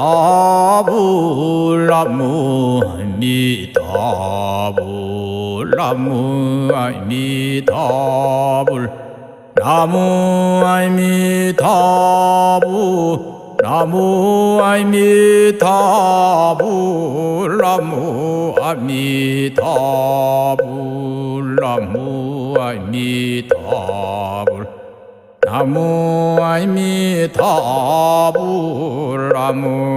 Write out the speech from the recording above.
아미타불 나무 아미타불 나무 아미타불 나무 아미타불 나무 아미타불 나무 아미타불 나무